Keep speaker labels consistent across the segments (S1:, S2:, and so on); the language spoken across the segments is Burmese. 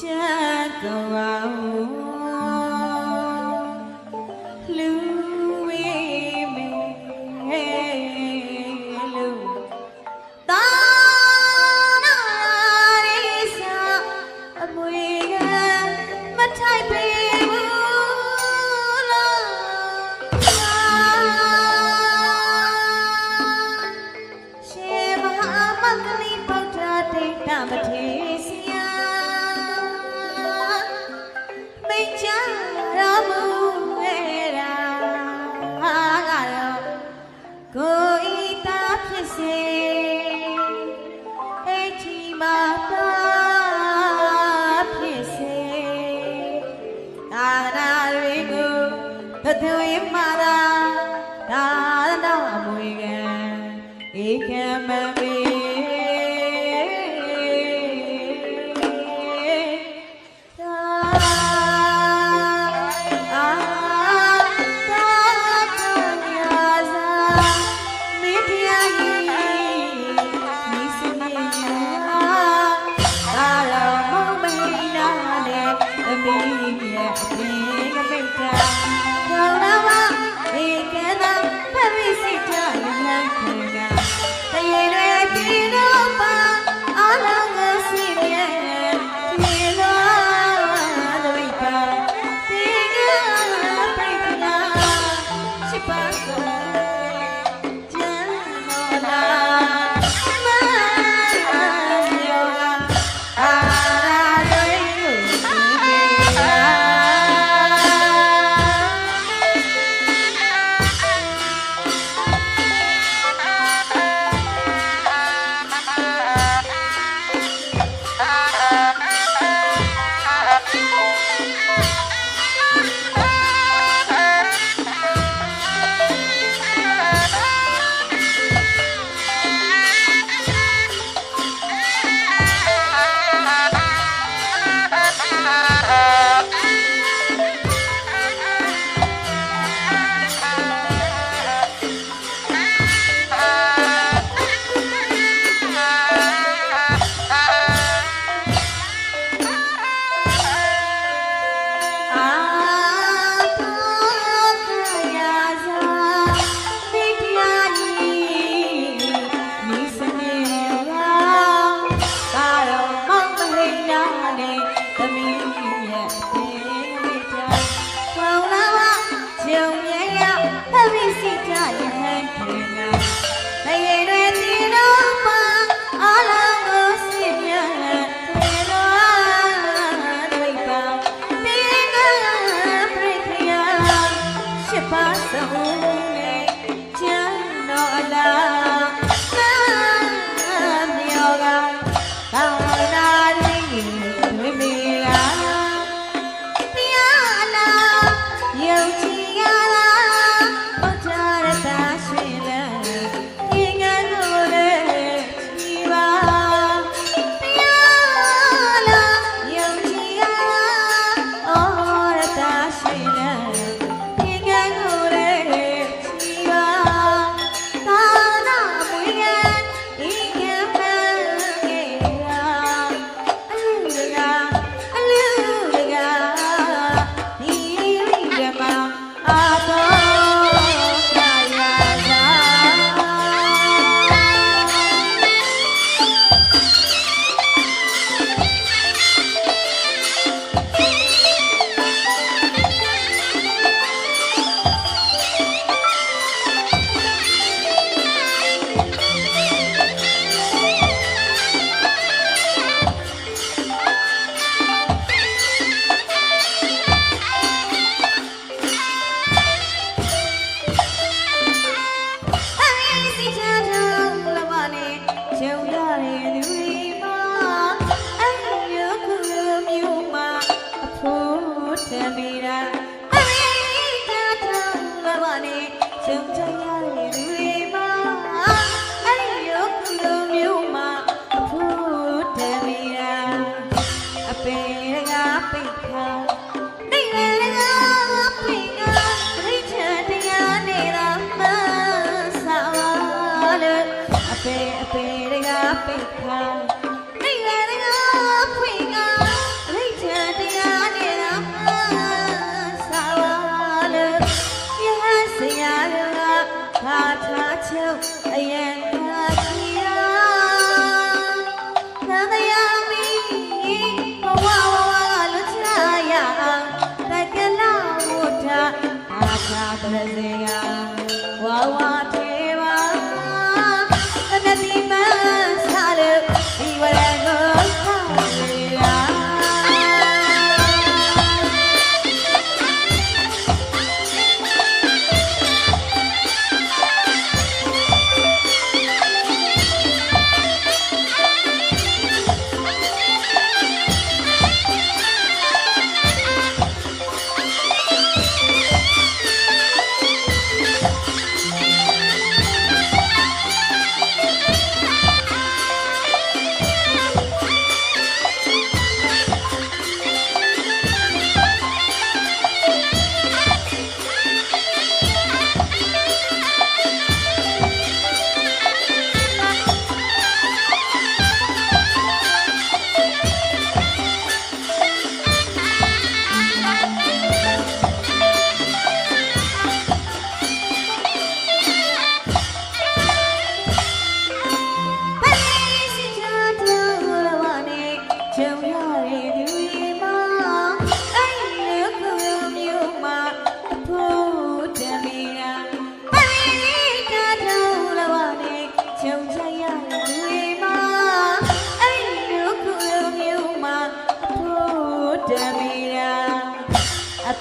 S1: cha cầu ဌအာသာ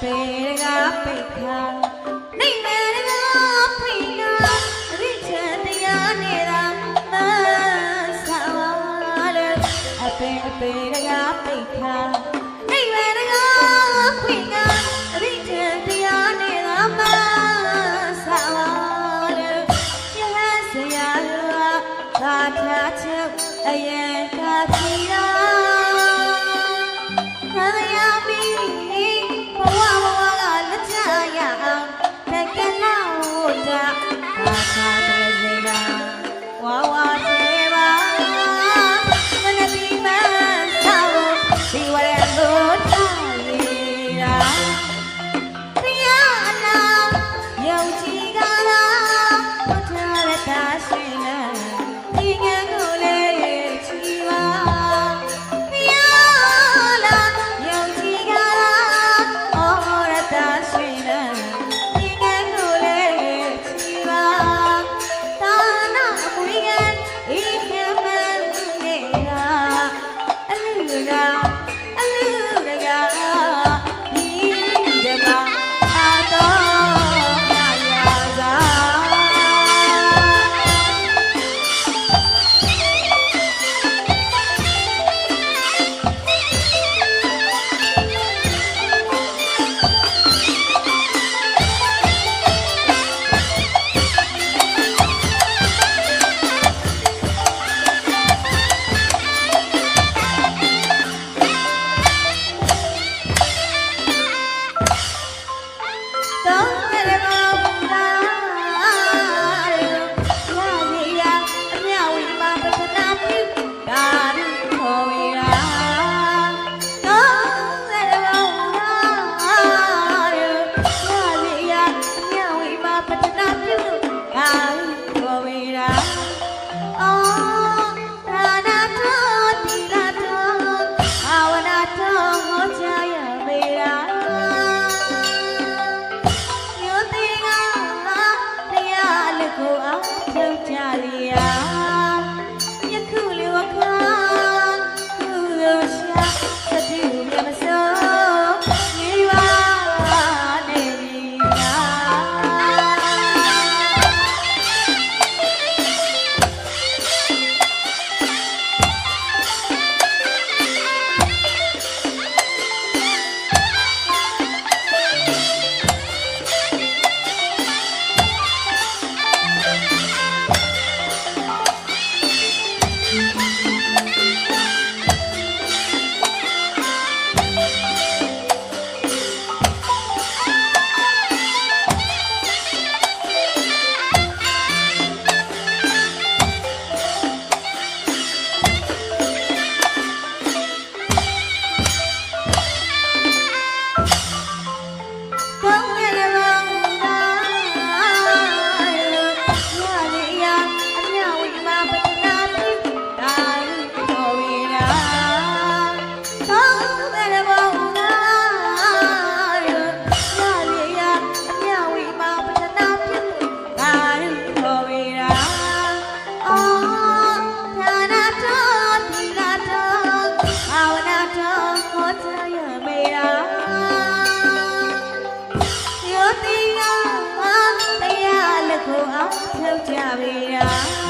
S1: ပေကပိတ်ခါနိုင်မယ်ကဖိနာရိချန်တရားနေတာမဆာလေအပေအပေကပိတ်ခါနိုင်မယ်ကဖိနာရိချန်တရားနေတာမဆာလေကျဟဆရာကသာချာချက်အရင်ကပြီလား Yeah. yeah